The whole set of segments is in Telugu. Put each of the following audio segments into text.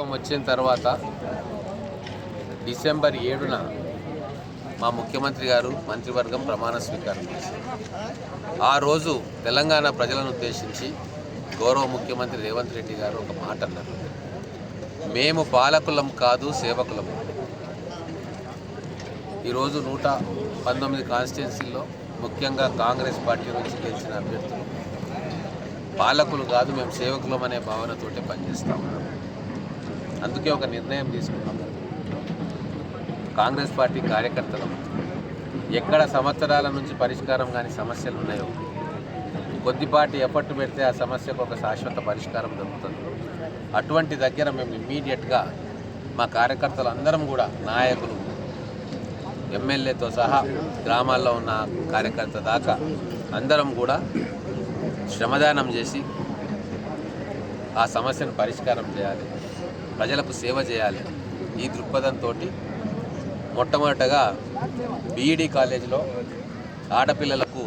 ప్రభుత్వం వచ్చిన తర్వాత డిసెంబర్ ఏడున మా ముఖ్యమంత్రి గారు మంత్రివర్గం ప్రమాణ స్వీకారం చేశారు. ఆ రోజు తెలంగాణ ప్రజలను ఉద్దేశించి గౌరవ ముఖ్యమంత్రి రేవంత్ రెడ్డి గారు ఒక మాట అన్నారు. మేము పాలకులం కాదు సేవకులం ఈరోజు నూట పంతొమ్మిది కాన్స్టిట్యున్సీల్లో ముఖ్యంగా కాంగ్రెస్ పార్టీ నుంచి గెలిచిన అభ్యర్థులు. పాలకులు కాదు మేము సేవకులం అనే భావనతోటే పనిచేస్తా అందుకే ఒక నిర్ణయం తీసుకున్నాం. కాంగ్రెస్ పార్టీ కార్యకర్తలు ఎక్కడ సంవత్సరాల నుంచి పరిష్కారం కాని సమస్యలు ఉన్నాయో కొద్దిపాటి ఎఫర్ట్ పెడితే ఆ సమస్యకు ఒక శాశ్వత పరిష్కారం దొరుకుతుంది. అటువంటి దగ్గర మేము ఇమ్మీడియట్గా మా కార్యకర్తలు అందరం కూడా నాయకులు ఎమ్మెల్యేతో సహా గ్రామాల్లో ఉన్న కార్యకర్త దాకా అందరం కూడా శ్రమదానం చేసి ఆ సమస్యను పరిష్కారం చేయాలి. ప్రజలకు సేవ చేయాలి. ఈ దృక్పథంతో మొట్టమొదటగా బీఈడి కాలేజీలో ఆడపిల్లలకు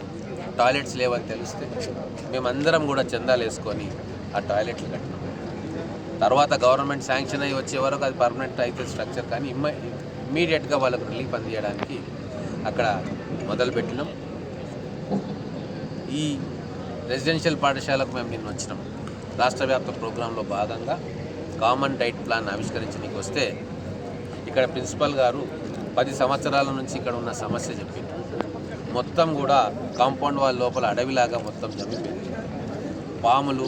టాయిలెట్స్ లేవని తెలిస్తే మేమందరం కూడా చందాలు వేసుకొని ఆ టాయిలెట్లు కట్టినాం. తర్వాత గవర్నమెంట్ శాంక్షన్ అయ్యి వచ్చే వరకు అది పర్మనెంట్ అయితే స్ట్రక్చర్ కానీ ఇమ్మ ఇమ్మీడియట్గా వాళ్ళకు రిలీఫ్ అందించడానికి అక్కడ మొదలుపెట్టినాం. ఈ రెసిడెన్షియల్ పాఠశాలకు మేము నిన్న వచ్చినాం. రాష్ట్ర వ్యాప్త ప్రోగ్రాంలో భాగంగా కామన్ డైట్ ప్లాన్ ఆవిష్కరించడానికి వస్తే ఇక్కడ ప్రిన్సిపల్ గారు పది సంవత్సరాల నుంచి ఇక్కడ ఉన్న సమస్య చెప్పింది మొత్తం కూడా కాంపౌండ్ వాళ్ళ లోపల అడవిలాగా మొత్తం జమిపోయింది. పాములు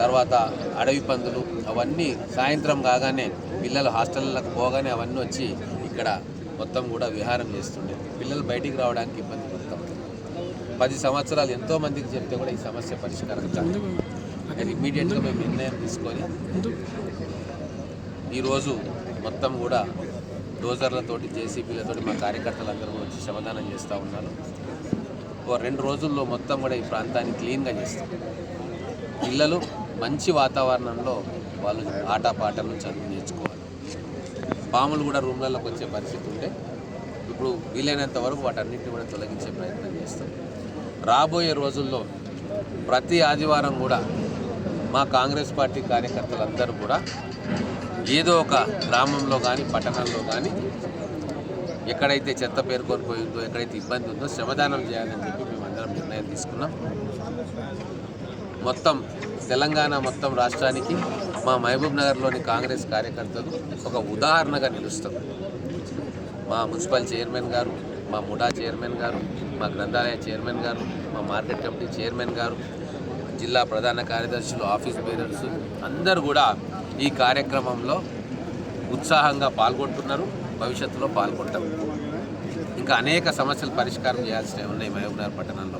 తర్వాత అడవి పందులు అవన్నీ సాయంత్రం కాగానే పిల్లలు హాస్టళ్ళకు పోగానే అవన్నీ వచ్చి ఇక్కడ మొత్తం కూడా విహారం చేస్తుండే. పిల్లలు బయటికి రావడానికి ఇబ్బంది పడతాం పది సంవత్సరాలు ఎంతోమందికి చెప్తే కూడా ఈ సమస్య పరిష్కారం కాదు. అది ఇమ్మీడియట్గా మేము నిర్ణయం తీసుకొని ఈరోజు మొత్తం కూడా డోజర్లతోటి జేసీబీలతోటి మా కార్యకర్తలందరూ వచ్చి శ్రమదానం చేస్తూ ఉన్నారు. ఓ రెండు రోజుల్లో మొత్తం కూడా ఈ ప్రాంతాన్ని క్లీన్గా చేస్తాం. పిల్లలు మంచి వాతావరణంలో వాళ్ళు ఆటపాటలు చదువు నేర్చుకోవాలి. పాములు కూడా రూమ్లలోకి వచ్చే పరిస్థితి ఉంటే ఇప్పుడు వీలైనంత వరకు వాటన్నిటిని కూడా తొలగించే ప్రయత్నం చేస్తాం. రాబోయే రోజుల్లో ప్రతి ఆదివారం కూడా మా కాంగ్రెస్ పార్టీ కార్యకర్తలందరూ కూడా ఏదో ఒక గ్రామంలో కానీ పట్టణంలో కానీ ఎక్కడైతే చెత్త పేర్కొని పోయిందో ఎక్కడైతే ఇబ్బంది ఉందో శ్రమదానం చేయాలని చెప్పి మేమందరం నిర్ణయం తీసుకున్నాం. మొత్తం తెలంగాణ మొత్తం రాష్ట్రానికి మా మహబూబ్ నగర్లోని కాంగ్రెస్ కార్యకర్తలు ఒక ఉదాహరణగా నిలుస్తాం మా మున్సిపల్ చైర్మన్ గారు మా ముడా చైర్మన్ గారు మా గ్రంథాలయ చైర్మన్ గారు మా మార్కెట్ కమిటీ చైర్మన్ గారు జిల్లా ప్రధాన కార్యదర్శులు ఆఫీస్ బేరర్స్ అందరూ కూడా ఈ కార్యక్రమంలో ఉత్సాహంగా పాల్గొంటున్నారు భవిష్యత్తులో పాల్గొంటారు ఇంకా అనేక సమస్యలు పరిష్కారం చేయాల్సినవి ఉన్నాయి మహబూబ్నగర్ పట్టణంలో?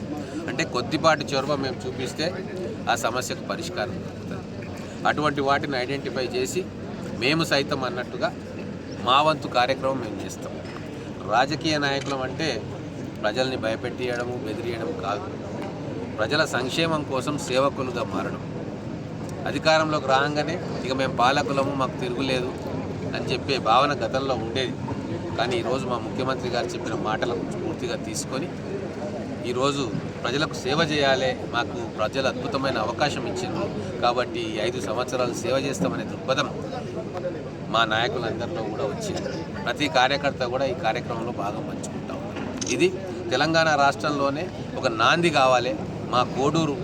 అంటే కొద్దిపాటి చొరవ మేము చూపిస్తే ఆ సమస్యకు పరిష్కారం దొరుకుతుంది. అటువంటి వాటిని ఐడెంటిఫై చేసి మేము సైతం అన్నట్టుగా మా వంతు కార్యక్రమం మేము చేస్తాం. రాజకీయ నాయకులం అంటే ప్రజల్ని భయపెట్టియడము బెదిరియడం కాదు. ప్రజల సంక్షేమం కోసం సేవకులుగా మారడం. అధికారంలోకి రాగానే ఇక మేము పాలకులము మాకు తిరుగులేదు అని చెప్పే భావన గతంలో ఉండేది. కానీ ఈరోజు మా ముఖ్యమంత్రి గారు చెప్పిన మాటలను పూర్తిగా తీసుకొని ఈరోజు ప్రజలకు సేవ చేయాలి మాకు ప్రజలు అద్భుతమైన అవకాశం ఇచ్చిండ్రు. కాబట్టి ఐదు సంవత్సరాలు సేవ చేస్తామనే దృక్పథం మా నాయకులందరిలో కూడా వచ్చింది. ప్రతి కార్యకర్త కూడా ఈ కార్యక్రమంలో భాగం పంచుకుంటాం ఇది తెలంగాణ రాష్ట్రంలోనే ఒక నాంది కావాలి మా కోడూరు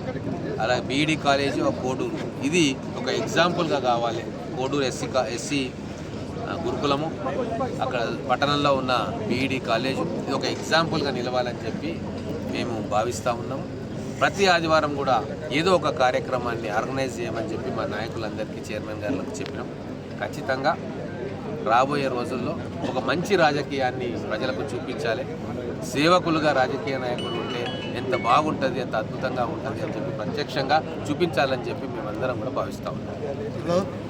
అలాగే బీఈడి కాలేజీ ఒక కోడూరు. ఇది ఒక ఎగ్జాంపుల్గా కావాలి. కోడూరు ఎస్సీ కా ఎస్సీ గురుకులము అక్కడ పట్టణంలో ఉన్న బీఈడి కాలేజు. ఇది ఒక ఎగ్జాంపుల్గా నిలవాలని చెప్పి మేము భావిస్తూ ఉన్నాము. ప్రతి ఆదివారం కూడా ఏదో ఒక కార్యక్రమాన్ని ఆర్గనైజ్ చేయమని చెప్పి మా నాయకులందరికీ చైర్మన్ గారికి చెప్పినాం. ఖచ్చితంగా రాబోయే రోజుల్లో ఒక మంచి రాజకీయాన్ని ప్రజలకు చూపించాలి. సేవకులుగా రాజకీయ నాయకులు ఉంటే ఎంత బాగుంటుంది ఎంత అద్భుతంగా ఉంటుంది అని చెప్పి ప్రత్యక్షంగా చూపించాలని చెప్పి మేమందరం కూడా భావిస్తూ ఉన్నాం.